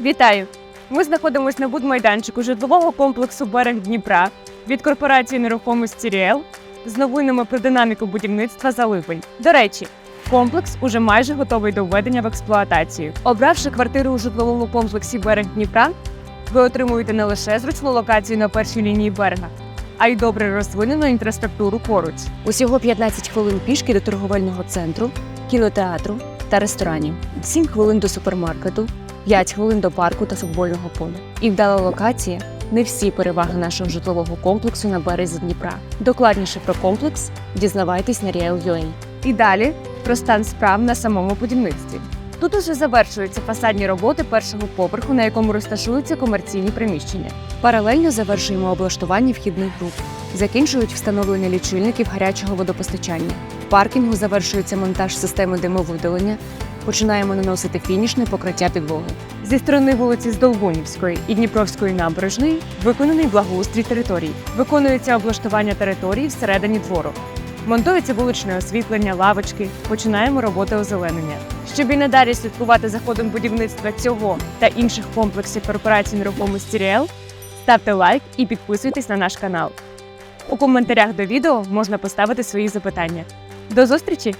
Вітаю! Ми знаходимося на будмайданчику житлового комплексу Берег Дніпра від корпорації нерухомості Ріел з новинами про динаміку будівництва за липень. До речі, комплекс уже майже готовий до введення в експлуатацію. Обравши квартиру у житловому комплексі Берег Дніпра, ви отримуєте не лише зручну локацію на першій лінії берега, а й добре розвинену інфраструктуру поруч. Усього 15 хвилин пішки до торговельного центру, кінотеатру та ресторанів, 7 хвилин до супермаркету, 5 хвилин до парку та футбольного поля. І вдала локація не всі переваги нашого житлового комплексу на березі Дніпра. Докладніше про комплекс дізнавайтесь на Real.ua. І далі про стан справ на самому будівництві. Тут уже завершуються фасадні роботи першого поверху, на якому розташуються комерційні приміщення. Паралельно завершуємо облаштування вхідних груп. Закінчують встановлення лічильників гарячого водопостачання. В паркінгу завершується монтаж системи димовидалення. Починаємо наносити фінішне покриття підлоги. Зі сторони вулиці Здолбунівської і Дніпровської набережної виконаний благоустрій територій. Виконується облаштування території всередині двору. Монтується вуличне освітлення, лавочки. Починаємо роботи озеленення. Щоб і надалі слідкувати за ходом будівництва цього та інших комплексів корпорації нерухомості Ріел, ставте лайк і підписуйтесь на наш канал. У коментарях до відео можна поставити свої запитання. До зустрічі!